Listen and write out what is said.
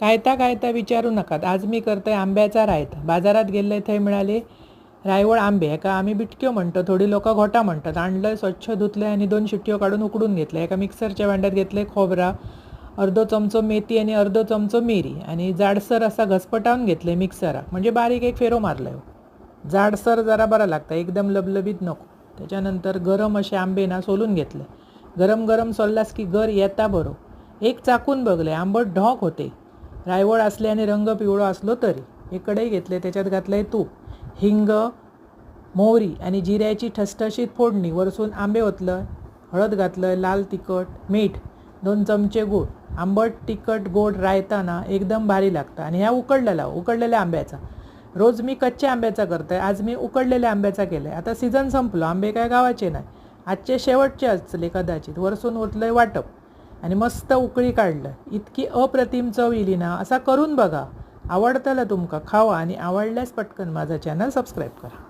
कायता कायता विचारू नकात आज मी करतोय आंब्याचा रायता. बाजारात गेले थंय मिळाले रायवळ आंबे. एका आम्ही बिटक्यो म्हणतो थोडी लोक घोटा म्हणतात. आणलंय स्वच्छ धुतलंय आणि दोन शिट्ट्यो काढून उकडून घेतलं एका मिक्सरच्या भांड्यात घेतले खोबरा अर्धो चमचो मेथी आणि अर्धो चमचो मिरी. आणि जाडसर असा घसपटावून घेतले मिक्सराक म्हणजे बारीक एक फेरो मारलाय हो. जाडसर जरा बरा लागतं. एकदम लबलबीत नको. त्याच्यानंतर गरम असे आंबे ना सोलून घेतले. गरम गरम सोललास की गर येता बरो. एक चाकून बघले आंबट ढॉक होते. रायवळ असल्याने रंग पिवळो असलो तरी एक कढई घेतले त्याच्यात घातलंय तूप. हिंग मोहरी आणि जिऱ्याची ठसठशीत फोडणी वरसून आंबे ओतलं हळद घातलं लाल तिखट मीठ दोन चमचे गूळ. आंबट तिखट गोड रायताना एकदम भारी लागतं. आणि ह्या उकडलेला उकडलेल्या आंब्याचा. रोज मी कच्च्या आंब्याचा करतोय आज मी उकडलेल्या आंब्याचा केलंय. आता सीझन संपलो आंबे काय गावाचे नाही. आजचे शेवटचे असले कदाचित वरसून ओतलंय वाटप. आणि मस्त उकळी काढलं. इतकी अप्रतिम चव येली ना असा करून बघा. आवडतलं तुमका खावा आणि आवडल्यास पटकन माझा चॅनल सबस्क्राईब करा.